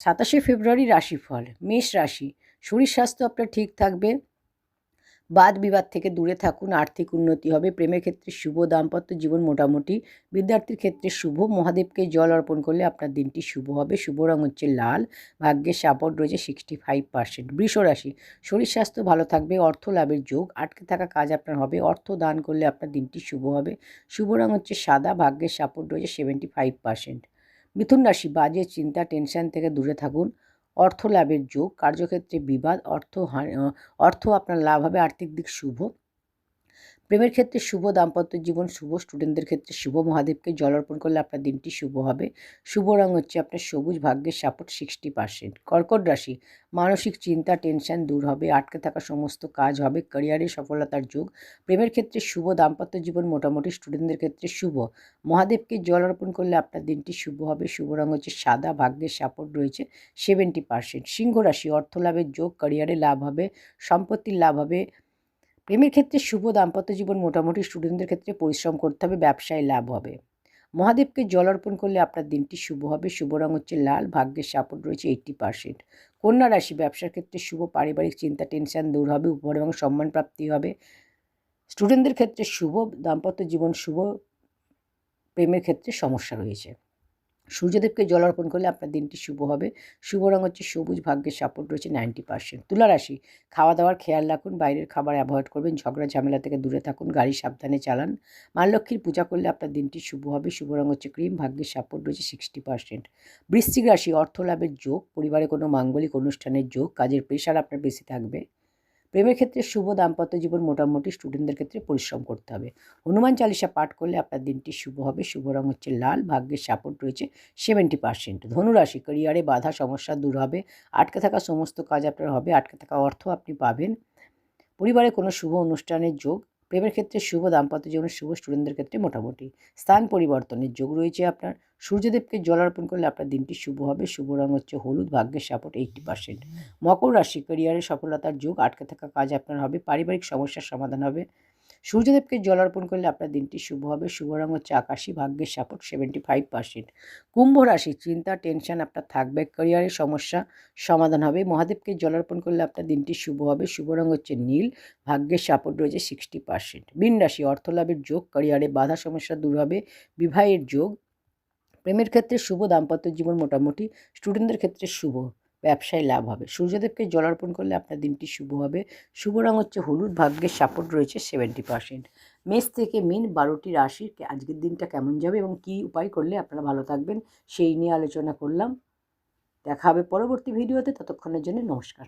সাতাশে ফেব্রুয়ারি রাশিফল, মেষ রাশি। শরীর স্বাস্থ্য আপনার ঠিক থাকবে। বাদ বিবাদ থেকে দূরে থাকুন, আর্থিক উন্নতি হবে, প্রেমের ক্ষেত্রে শুভ দাম্পত্য জীবন মোটামুটি। বিদ্যার্থীর ক্ষেত্রে শুভ। মহাদেবকে জল অর্পণ করলে আপনার দিনটি শুভ হবে। শুভ রং হচ্ছে লাল, ভাগ্যের সাপোর্ট রয়েছে সিক্সটি ফাইভ পার্সেন্ট বৃষ রাশি, শরীর স্বাস্থ্য ভালো থাকবে, অর্থ লাভের যোগ, আটকে থাকা কাজ আপনার হবে, অর্থ দান করলে আপনার দিনটি শুভ হবে। শুভ রং হচ্ছে সাদা, ভাগ্যের সাপোর্ট রয়েছে সেভেন্টি ফাইভ পার্সেন্ট মিথুন রাশি বাজে চিন্তা, টেনশন থেকে দূরে থাকুন। অর্থ লাভের যোগ, কার্যক্ষেত্রে বিবাদ, অর্থ অর্থ আপনার লাভ হবে, আর্থিক দিক শুভ। প্রেমের ক্ষেত্রে শুভ দাম্পত্য জীবন, শুভ স্টুডেন্টদের ক্ষেত্রে শুভ মহাদেবকে জল অর্পণ করলে আপনার দিনটি শুভ হবে। শুভ রং হচ্ছে আপনার সবুজ ভাগ্যের সাপোর্ট সিক্সটি পার্সেন্ট কর্কট রাশি, মানসিক চিন্তা টেনশন দূর হবে, আটকে থাকা সমস্ত কাজ হবে ক্যারিয়ারে সফলতার যোগ। প্রেমের ক্ষেত্রে শুভ দাম্পত্য জীবন মোটামুটি স্টুডেন্টদের ক্ষেত্রে শুভ। মহাদেবকে জল অর্পণ করলে আপনার দিনটি শুভ হবে। শুভ রং হচ্ছে সাদা, ভাগ্যের সাপোর্ট রয়েছে সেভেন্টি পার্সেন্ট সিংহ রাশি অর্থ লাভের যোগ ক্যারিয়ারে লাভ হবে, সম্পত্তির লাভ হবে প্রেমের ক্ষেত্রে শুভ দাম্পত্য জীবন মোটামুটি স্টুডেন্টদের ক্ষেত্রে পরিশ্রম করতে হবে, ব্যবসায় লাভ হবে। মহাদেবকে জল অর্পণ করলে আপনার দিনটি শুভ হবে। শুভ রং হচ্ছে লাল, ভাগ্যের সাপোর্ট রয়েছে এইট্টি পার্সেন্ট কন্যা রাশি ব্যবসার ক্ষেত্রে শুভ পারিবারিক চিন্তা টেনশন দূর হবে, উপহার এবং সম্মান প্রাপ্তি হবে। স্টুডেন্টদের ক্ষেত্রে শুভ দাম্পত্য জীবন, শুভ প্রেমের ক্ষেত্রে সমস্যা রয়েছে। সূর্যদেবকে জল অর্পণ করলে আপনার দিনটি শুভ হবে। শুভ রং হচ্ছে সবুজ, ভাগ্যের সাপোর্ট রয়েছে নাইনটি পার্সেন্ট। তুলা রাশি খাওয়া দাওয়ার খেয়াল রাখুন, বাইরের খাবার অ্যাভয়েড করবেন, ঝগড়া, ঝামেলা থেকে দূরে থাকুন, গাড়ি সাবধানে চালান। মা লক্ষ্মীর পূজা করলে আপনার দিনটি শুভ হবে। শুভ রং হচ্ছে ক্রিম, ভাগ্যের সাপোর্ট রয়েছে সিক্সটি পার্সেন্ট। বৃশ্চিক রাশি অর্থ লাভের যোগ, পরিবারে কোনো মাঙ্গলিক অনুষ্ঠানের যোগ, কাজের প্রেশার আপনার বেশি থাকবে। প্রেমের ক্ষেত্রে শুভ দাম্পত্য জীবন মোটামুটি স্টুডেন্টদের ক্ষেত্রে পরিশ্রম করতে হবে। হনুমান চালিসা পাঠ করলে আপনার দিনটি শুভ হবে। শুভ রং হচ্ছে লাল, ভাগ্যের সাপোর্ট রয়েছে সেভেন্টি পার্সেন্ট ধনুরাশি ক্যারিয়ারে বাধা, সমস্যা দূর হবে। আটকে থাকা সমস্ত কাজ আপনার হবে। আটকে থাকা অর্থ আপনি পাবেন। পরিবারে কোনো শুভ অনুষ্ঠানের যোগ। প্রেমের ক্ষেত্রে শুভ দাম্পত্য জীবনের শুভ স্টুডেন্টদের ক্ষেত্রে মোটামুটি। স্থান পরিবর্তনের যোগ রয়েছে আপনার। সূর্যদেবকে জল অর্পণ করলে আপনার দিনটি শুভ হবে। শুভ রং হচ্ছে হলুদ, ভাগ্যের সাপোর্ট এইটটি পার্সেন্ট মকর রাশি ক্যারিয়ারে সফলতার যোগ, আটকে থাকা কাজ আপনার হবে, পারিবারিক সমস্যার সমাধান হবে। সূর্যদেবকে জল অর্পণ করলে আপনার দিনটি শুভ হবে। শুভ রং হচ্ছে আকাশী, ভাগ্যের সাপোর্ট সেভেন্টি ফাইভ পার্সেন্ট কুম্ভ রাশি চিন্তা টেনশন আপনার থাকবে ক্যারিয়ারের সমস্যা সমাধান হবে। মহাদেবকে জল অর্পণ করলে আপনার দিনটি শুভ হবে। শুভ রং হচ্ছে নীল, ভাগ্যের সাপোর্ট রয়েছে সিক্সটি পার্সেন্ট মীন রাশি অর্থ লাভের যোগ ক্যারিয়ারে বাধা সমস্যা দূর হবে। বিবাহের যোগ প্রেমের ক্ষেত্রে শুভ, দাম্পত্য জীবন মোটামুটি স্টুডেন্টদের ক্ষেত্রে শুভ, ব্যবসায় লাভ হবে। সূর্যদেবকে জল অর্পণ করলে আপনার দিনটি শুভ হবে। শুভ রং হচ্ছে হলুদ, ভাগ্যের সাপোর্ট রয়েছে সেভেন্টি পার্সেন্ট মেষ থেকে মিন বারোটি রাশির আজকের দিনটা কেমন যাবে এবং কী উপায় করলে আপনারা ভালো থাকবেন, সেই নিয়ে আলোচনা করলাম। দেখা হবে পরবর্তী ভিডিওতে ততক্ষণের জন্য নমস্কার।